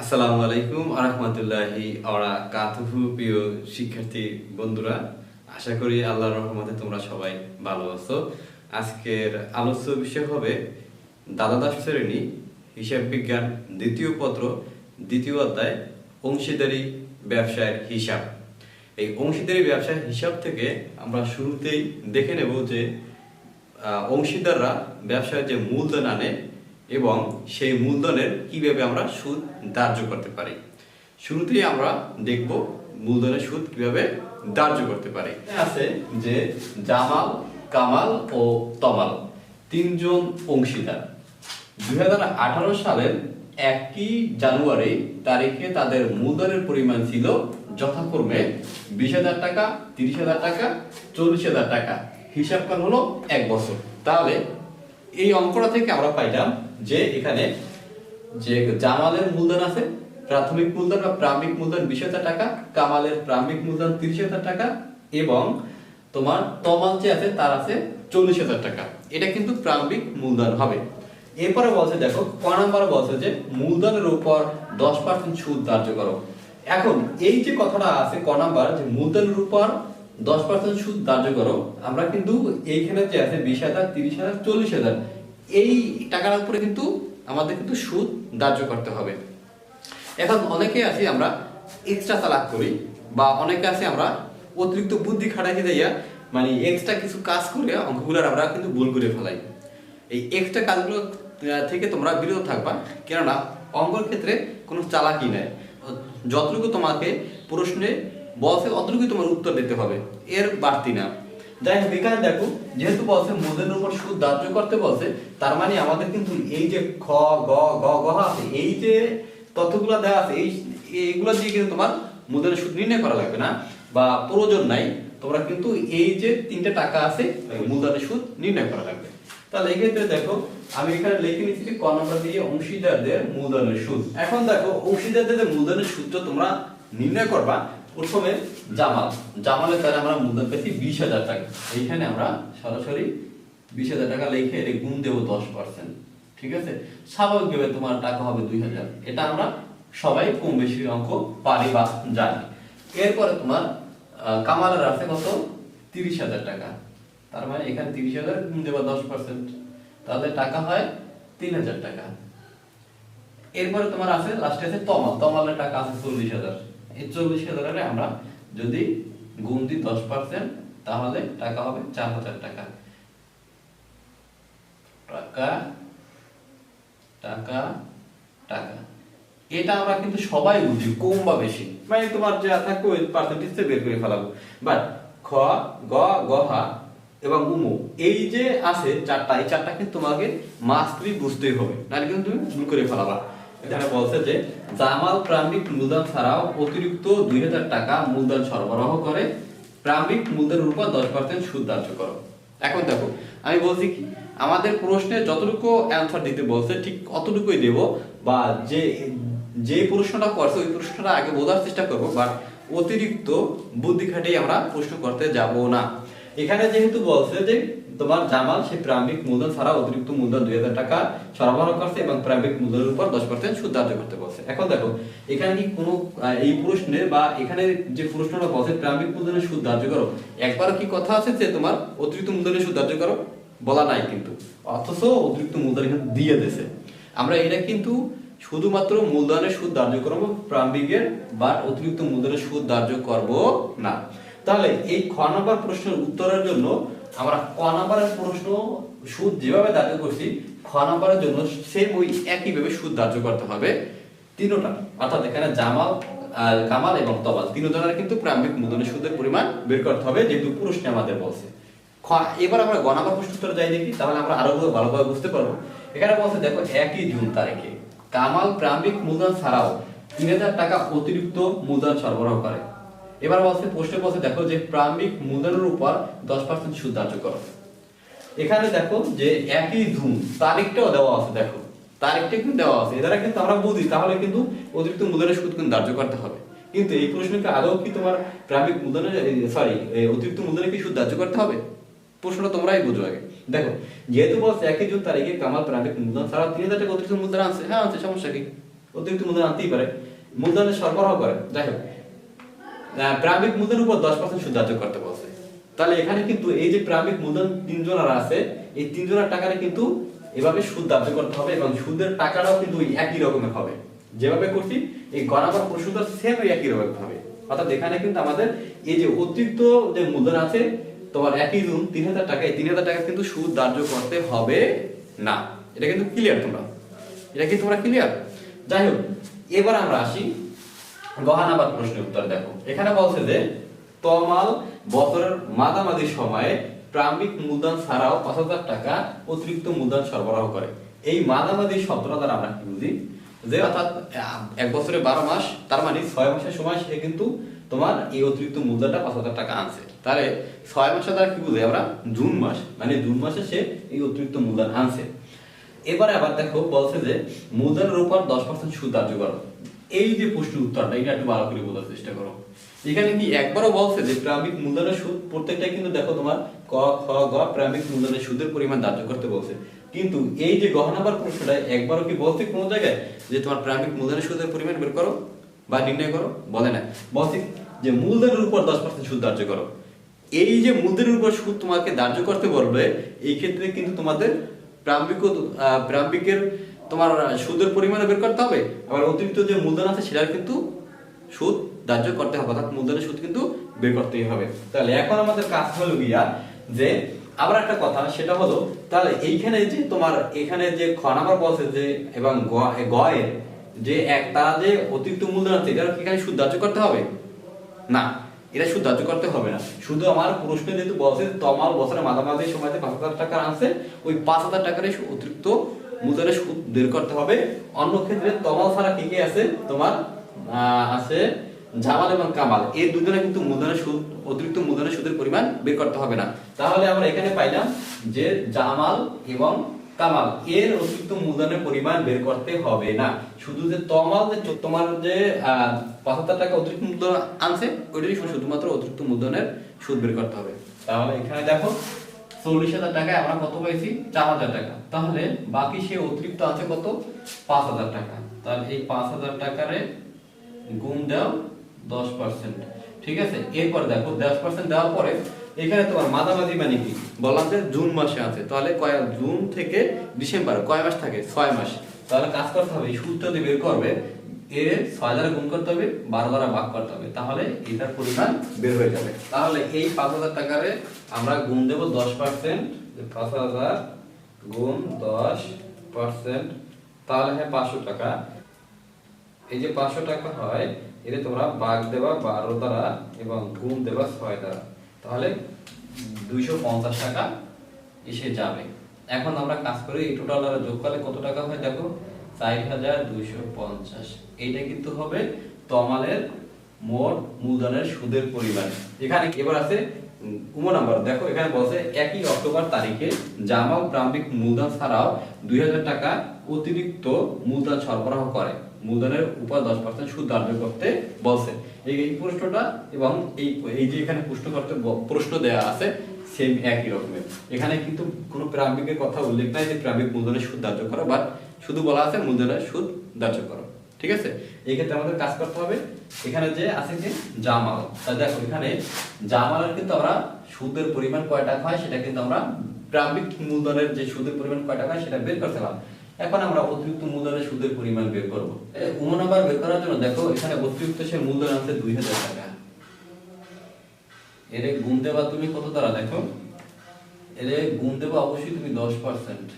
আসসালামু আলাইকুম আরহামতুল্লাহি আওরা কাতুহু প্রিয় শিক্ষার্থী বন্ধুরা। আশা করি আল্লাহর রহমতে তোমরা সবাই ভালো আছো। আজকের আলোচ্য বিষয় হবে দ্বাদশ শ্রেণি, হিসাব বিজ্ঞান দ্বিতীয় পত্র, দ্বিতীয় অধ্যায়, অংশীদারি ব্যবসায়ের হিসাব। এই অংশীদারি ব্যবসার হিসাব থেকে আমরা শুরুতেই দেখে নেব যে অংশীদাররা ব্যবসায় যে মূলধন আনে এবং সেই মূলধনের কীভাবে আমরা সুদ ধার্য করতে পারি? শুরুতেই আমরা দেখব মূলধনের সুদ কীভাবে ধার্য করতে পারি। আছে যে জামাল, কামাল ও তমাল, তিনজন অংশীদার। দুই সালের একই জানুয়ারি তারিখে তাদের মূলধনের পরিমাণ ছিল যথাক্রমে বিশ হাজার টাকা, তিরিশ হাজার টাকা, চল্লিশ হাজার টাকা। হিসাব করা হলো এক বছর। তাহলে এই অঙ্কটা থেকে আমরা পাইলাম যে এখানে যে জামালের মূলধন আছে, প্রাথমিক মূলধন বা প্রারম্ভিক মূলধন বিশ হাজার টাকা, কামালের প্রারম্ভিক মূলধন তিরিশ হাজার টাকা এবং তোমার তমাল যে আছে তার আছে চল্লিশ হাজার টাকা। এটা কিন্তু প্রারম্ভিক মূলধন হবে। এরপরে বলছে দেখো, ক নাম্বারে বলছে যে মূলধনের উপর দশ পার্সেন্ট সুদ ধার্য করো। এখন এই যে কথাটা আছে ক নাম্বার, যে মূলধনের উপর দশ পার্সেন্ট সুদ ধার্য করো, আমরা কিন্তু এইখানে যে আছে বিশ হাজার, তিরিশ হাজার, চল্লিশ হাজার এই টাকার উপরে কিন্তু আমাদের কিন্তু সুদ ধার্য করতে হবে। এখন অনেকে আছে আমরা এক্সট্রা চালাক করি বা অনেকে আছে আমরা অতিরিক্ত বুদ্ধি খাটাইতে যাইয়া মানে এক্সট্রা কিছু কাজ করে অঙ্কগুলোর আমরা কিন্তু ভুল করে ফেলাই। এই এক্সট্রা কাজগুলো থেকে তোমরা বিরত থাকবা, কেননা অঙ্কর ক্ষেত্রে কোনো চালাকি নাই। যতটুকু তোমাকে প্রশ্নে বলছে, অতটুকুই তোমার উত্তর দিতে হবে। এর বাড়তি না। যাই হোক এখানে দেখো, যেহেতু বলছে মূলধনের উপর সুদ ধার্য করতে বলছে, তার মানে আমাদের কিন্তু এই যে খ, গ গ গ আছে, এই যে তথ্যগুলো দেওয়া আছে, এই এইগুলো দিয়ে কিন্তু তোমার সুদ নির্ণয় করা লাগবে না, বা প্রয়োজন নাই, তোমরা কিন্তু এই যে তিনটে টাকা আছে মূলধনের সুদ নির্ণয় করা লাগবে। তাহলে এক্ষেত্রে দেখো, আমি এখানে লিখে নিচ্ছি ক নম্বর দিয়ে অংশীদারদের মূলধনের সুদ। এখন দেখো, অংশীদারদের মূলধনের সুদটা তোমরা নির্ণয় করবা প্রথমে জামাল, জামালের দ্বারা আমরা মূলধন পেয়েছি বিশ হাজার টাকা। এইখানে আমরা সরাসরি বিশ হাজার টাকা লিখে এটা গুণ দেবো দশ পার্সেন্ট ঠিক আছে? স্বাভাবিকভাবে তোমার টাকা হবে দুই হাজার। এটা আমরা সবাই কম বেশি অঙ্ক পারি বা জানি। এরপরে তোমার কামালের আছে কত? তিরিশ হাজার টাকা। তার মানে এখানে তিরিশ হাজার গুণ দেবো দশ পার্সেন্ট তাহলে টাকা হয় তিন হাজার টাকা। এরপরে তোমার আছে লাস্টে আছে তমাল। তমালের টাকা আছে চল্লিশ হাজার। এই চল্লিশ হাজারে আমরা যদি গুণ দিই দশ পার্সেন্ট তাহলে টাকা হবে চার হাজার টাকা। টাকা টাকা টাকা। এটা আমরা কিন্তু সবাই বুঝি, কম বা বেশি। মানে তোমার যা থাকবে ওই পার্সেন্টেজটা বের করে ফেলাবো। বাট খ, গ গহা এবং উমো, এই যে আছে চারটা, এই চারটা কিন্তু তোমাকে মাস্টলি বুঝতেই হবে। নাহলে কিন্তু তুমি ভুল করে ফেলাবা। এখানে বলছে যে, জামাল প্রারম্ভিক মূলধন ছাড়াও অতিরিক্ত দুই হাজার টাকা মূলধন সরবরাহ করে, প্রারম্ভিক মূলধনের উপর দশ পার্সেন্ট সুদ ধার্য করো। এখন দেখো, আমি বলছি কি, আমাদের প্রশ্নে যতটুকু অ্যান্সার দিতে বলছে, ঠিক অতটুকুই দেব, বা যে যে প্রশ্নটা করছে, ওই প্রশ্নটা আগে বোঝার চেষ্টা করব বাট অতিরিক্ত বুদ্ধি খাটিয়ে আমরা প্রশ্ন করতে যাব না। এখানে যেহেতু বলছে যে তোমার জামাল, সে প্রারম্ভিক মূলধন ছাড়া অতিরিক্ত মূলধন দুই হাজার টাকা সরবরাহ করছে এবং প্রারম্ভিক মূলধনের উপর দশ পার্সেন্ট সুদ ধার্য করতে বলছে। এখন দেখো, এখানে কি কোনো এই প্রশ্নে বা এখানে যে প্রশ্নটা বলছে, প্রারম্ভিক মূলধনের সুদ ধার্য করো, একবার কি কথা আছে যে তোমার অতিরিক্ত মূলধনের সুদ ধার্য করো? বলা নাই কিন্তু। অথচ অতিরিক্ত মূলধন এখানে দিয়ে দিয়েছে। আমরা এটা কিন্তু শুধুমাত্র মূলধনের সুদ ধার্য করব, প্রারম্ভিকের বা অতিরিক্ত মূলধনের সুদ ধার্য করব না। তাহলে এই খ নম্বর প্রশ্নের উত্তরের জন্য আমরা ক নম্বরের প্রশ্ন সুদ যেভাবে ধার্য করছি, খ নম্বরের জন্য সেম ওই একইভাবে সুদ ধার্য করতে হবে। তিনোটা, অর্থাৎ এখানে জামাল কামাল এবং তবাল। তিনজনের কিন্তু প্রারম্ভিক মূলধনের সুদের পরিমাণ বের করতে হবে, যেহেতু প্রশ্নে আমাদের বলছে। এবার আমরা গ নাম্বার প্রশ্ন উত্তরে যাই দেখি, তাহলে আমরা আরও ভালোভাবে বুঝতে পারব। এখানে বলছে, দেখো, একই জুন তারিখে কামাল প্রারম্ভিক মূলধন ছাড়াও তিন হাজার টাকা অতিরিক্ত মূলধন সরবরাহ করে। এবার বলছে, প্রশ্নে বলছে, দেখো যে প্রারম্ভিক মূলধনের উপর দশ পার্সেন্ট সুদ ধার্য এখানে দেখো যে একই জুন তারিখটাও দেওয়া আছে, দেখো। তারিখটা কিন্তু দেওয়া আছে। এদ্বারা কিন্তু আমরা বুঝি, তাহলে কিন্তু অতিরিক্ত মূলধনের সুদ কিন্তু ধার্য করতে হবে। কিন্তু এই প্রশ্নকে আদৌ কি তোমার সরি অতিরিক্ত কি সুদ ধার্য করতে হবে? প্রশ্নটা তোমরাই বুঝো আগে। দেখো, যেহেতু বলছে একই জুন তারিখে কামাল মূলধন ছাড়া তিন হাজার টাকা অতিরিক্ত মূলধন আনছে। হ্যাঁ আনছে, সমস্যা কি? অতিরিক্ত মূলধন আনতেই পারে। মূলধনের সরবরাহ করে। যাই হোক আহ, প্রারম্ভিক মূলধনের উপর দশ পার্সেন্ট সুদ ধার্য করতে বলছে। তাহলে এখানে কিন্তু এই যে প্রারম্ভিক মূলধন তিনজনের আছে এই তিনজনের টাকাটা কিন্তু এভাবে সুদ ধার্য করতে হবে এবং সুদের টাকাটাও কিন্তু একই রকমের হবে। যেভাবে করছি এই গণাবার প্রসূতার সেম একই রকম হবে। অর্থাৎ এখানে কিন্তু আমাদের এই যে অতিরিক্ত যে মূলধন আছে তোমার একই জুন তিন হাজার টাকা এই তিন হাজার টাকা কিন্তু সুদ ধার্য করতে হবে না। এটা কিন্তু ক্লিয়ার তোমরা? এটা কি তোমরা ক্লিয়ার যাই হোক এবার আমরা আসি গহনাবাদ প্রশ্নের উত্তর দেখো। এখানে বলছে যে, তমাল বছরের মাঝামাঝি সময়ে প্রারম্ভিক মূলধন ছাড়াও পাঁচ হাজার টাকা অতিরিক্ত মূলধন সরবরাহ করে। এই মাঝামাঝি শব্দটা দ্বারা আমরা কি বুঝি? যে অর্থাৎ এক বছরে বারো মাস, তার মানে ছয় মাসের সময় সে কিন্তু তোমার এই অতিরিক্ত মূলধনটা পাঁচ হাজার টাকা আনছে। তাহলে ছয় মাসে দ্বারা কি বুঝি? আমরা জুন মাস মানে জুন মাসে সে এই অতিরিক্ত মূলধন আনছে। এবারে আবার দেখো, বলছে যে, মূলধনের উপর দশ পার্সেন্ট সুদ ধার্য করো। এই যে প্রশ্নের উত্তরটা এটা একটু ভালো করে বোঝার চেষ্টা করো। এখানে কি একবারও বলছে যে প্রারম্ভিক মূলধনের সুদ প্রত্যেকটা কিন্তু দেখো তোমার ক খ গ প্রারম্ভিক মূলধনের সুদের পরিমাণ ধার্য করতে বলছে। কিন্তু এই যে গহনাবার প্রশ্নটা একবারও কি বলছে কোনো জায়গায়? যে তোমার প্রারম্ভিক মূলধনের সুদের পরিমাণ বের করো বা নির্ণয় করো? বলে না। বলছে যে মূলধনের উপর দশ পার্সেন্ট সুদ ধার্য করো। এই যে মূলধনের উপর সুদ তোমাকে ধার্য করতে বলবে এই ক্ষেত্রে কিন্তু তোমাদের প্রারম্ভিক আহ, প্রারম্ভিকের তোমার সুদের পরিমাণে বের করতে হবে। আবার অতিরিক্ত যে মূলধন আছে, সেটার কিন্তু সুদ ধার্য করতে হবে, অর্থাৎ মূলধনের সুদ কিন্তু বের করতেই হবে। তাহলে এখন আমাদের কাজ হলো গিয়া যে, আবার একটা কথা, সেটা হলো, তাহলে এইখানে যে তোমার, এখানে যে খ নাম্বার বলছে যে, এবং গয়ের যে এক, তারা যে অতিরিক্ত মূলধন আছে এটা এখানে সুদ ধার্য করতে হবে? না, এটা সুদ ধার্য করতে হবে না। শুধু আমার প্রশ্ন যেহেতু বলছে তমাল বছরের মাঝামাঝি সময়তে পাঁচ হাজার টাকা আনছে ওই পাঁচ হাজার টাকার অতিরিক্ত মূলধনের সুদ বের করতে হবে। অন্য ক্ষেত্রে তমাল ছাড়া কি কি আছে? তোমার আছে জামাল এবং কামাল। এই দুজনে কিন্তু মূলধনের সুদ অতিরিক্ত মূলধনের সুদের পরিমাণ বের করতে হবে না। তাহলে আমরা এখানে পাইলাম যে জামাল এবং কামাল, এর অতিরিক্ত মূলধনের পরিমাণ বের করতে হবে না। শুধু যে তমাল যে তোমার যে পাঁচ হাজার টাকা অতিরিক্ত মূলধন আনছে, ওইটারই শুধুমাত্র অতিরিক্ত মূলধনের সুদ বের করতে হবে। তাহলে এখানে দেখো চল্লিশ হাজার টাকায় আমরা কত পাইছি? চার হাজার টাকা। তাহলে বাকি সে অতিরিক্ত আছে কত? পাঁচ হাজার টাকা। তাহলে এই পাঁচ হাজার গুণ দাও দশ পার্সেন্ট। ঠিক আছে? এরপর দেখো, দশ পার্সেন্ট দেওয়ার পরে এখানে তোমার মাঝামাঝি মানে কি? বললাম যে জুন মাসে আছে। তাহলে কয় জুন থেকে ডিসেম্বর, কয় মাস থাকে? ছয় মাস। তাহলে কাজ করতে হবে সূত্র দিয়ে বের করবে এর ছয় গুণ করতে হবে, বারো দ্বারা ভাগ করতে হবে। তাহলে এটার পরিমাণ বের হয়ে যাবে। তাহলে এই আমরা গুণ গুণ দশ পার্সেন্ট তাহলে টাকা। এই যে পাঁচশো টাকা হয় এটা তোমরা ভাগ দেবা বারো দ্বারা এবং গুণ দেবা ছয় দ্বারা। তাহলে দুইশো পঞ্চাশ টাকা এসে যাবে। এখন আমরা কাজ করি এই টোটাল যোগ করলে কত টাকা হয় দেখো? চার হাজার দুইশো পঞ্চাশ। এইটা কিন্তু হবে তমালের মোট মূলধনের সুদের পরিমাণ। এখানে এবার আছে উম, নাম্বার। দেখো এখানে বলছে একই অক্টোবর তারিখে জামাল প্রারম্ভিক মূলধন ছাড়াও দুই হাজার টাকা অতিরিক্ত মূলধন সরবরাহ করে। উপর দশ পার্সেন্ট সুদ ধার্য করতে বলছে। এই এই প্রশ্নটা এবং এই এই যে এখানে প্রশ্ন করতে প্রশ্ন দেওয়া আছে সেম একই রকমের। এখানে কিন্তু কোনো প্রারম্ভিকের কথা উল্লেখ নাই যে প্রারম্ভিক মূলধনের সুদ করো বাট শুধু বলা আছে মূলধনের সুদ ধার্য করো। ঠিক আছে? এই ক্ষেত্রে আমাদের কাজ করতে হবে, এখানে যে আছে যে জামাল। তা দেখো, এখানে জামালের কিন্তু আমরা সুদের পরিমাণ কয় টাকা হয়, সেটা কিন্তু আমরা প্রারম্ভিক মূলধনের যে সুদের পরিমাণ কয় টাকা হয়, সেটা বের করতে পারলাম এখন আমরা অতিরিক্ত মূলধনের সুদের পরিমাণ বের করব। উমো নাম্বার বের করার জন্য দেখো, এখানে অতিরিক্ত সে মূলধন আছে দুই হাজার টাকা। এর গুণ দেবা তুমি কত দ্বারা? দেখো, এর গুণ দেবা অবশ্যই তুমি দশ পার্সেন্ট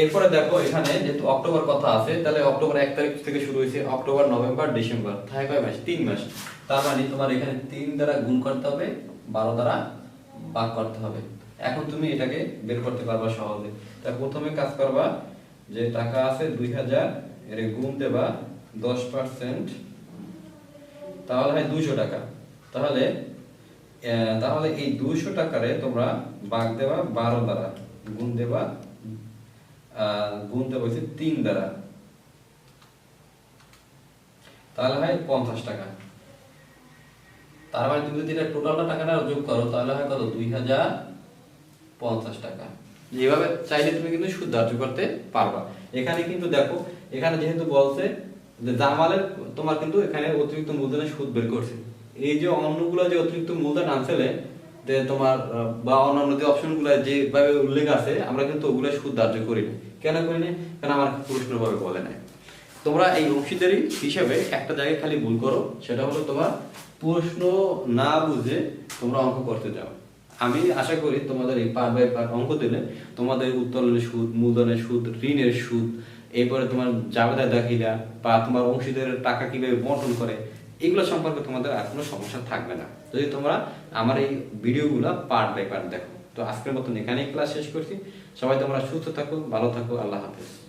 এরপরে দেখো এখানে যেহেতু অক্টোবর কথা আছে, তাহলে অক্টোবর এক তারিখ থেকে শুরু হয়েছে অক্টোবর, নভেম্বর, ডিসেম্বর। থাকে কয় মাস? তিন মাস। তার মানে তোমার এখানে তিন দ্বারা গুণ করতে হবে, বারো দ্বারা ভাগ করতে হবে। এখন তুমি এটাকে বের করতে পারবা সহজে। তা প্রথমে কাজ করবা যে টাকা আছে দুই হাজার, এর গুণ দেবা দশ পার্সেন্ট। তাহলে হয় দুইশো টাকা। তাহলে তাহলে এই দুইশো টাকারে তোমরা ভাগ দেবা বারো দ্বারা। গুণ দেবা আহ, গুণ দেবা হচ্ছে তিন দ্বারা। তাহলে হয় পঞ্চাশ টাকা। তার মানে তুমি যদি টোটালটা টাকাটা যোগ করো তাহলে হয় কত? দুই হাজার পঞ্চাশ টাকা। এইভাবে চাইলে তুমি কিন্তু সুদ ধার্য করতে পারবা। এখানে কিন্তু দেখো এখানে যেহেতু বলছে যে জামালের তোমার কিন্তু এখানে অতিরিক্ত মূলধনের সুদ বের করছে। এই যে অন্যগুলো যে অতিরিক্ত মূলধন আনছিলে যে তোমার বা অন্যান্য যে অপশনগুলো যেভাবে উল্লেখ আছে, আমরা কিন্তু ওগুলো সুদ ধার্য করি না। কেন করি না? কারণ আমার প্রশ্নভাবে বলে নাই। তোমরা এই অংশীদারি হিসেবে একটা জায়গায় খালি ভুল করো, সেটা হলো তোমার প্রশ্ন না বুঝে তোমরা অঙ্ক করতে যাও। আমি আশা করি তোমাদের এই পার্ট বাই পার্ট অঙ্ক দিলে তোমাদের উত্তোলনের সুদ, মূলধনের সুদ, ঋণের সুদ, এরপরে তোমার জাবেদা দাখিলা, বা তোমার অংশীদারের টাকা কীভাবে বন্টন করে, এগুলো সম্পর্কে তোমাদের আর কোনো সমস্যা থাকবে না। যদি তোমরা আমার এই ভিডিওগুলো পার্ট বাই পার্ট দেখো। তো আজকের মতন এখানেই ক্লাস শেষ করছি। সবাই তোমরা সুস্থ থাকো, ভালো থাকো, আল্লাহ হাফেজ।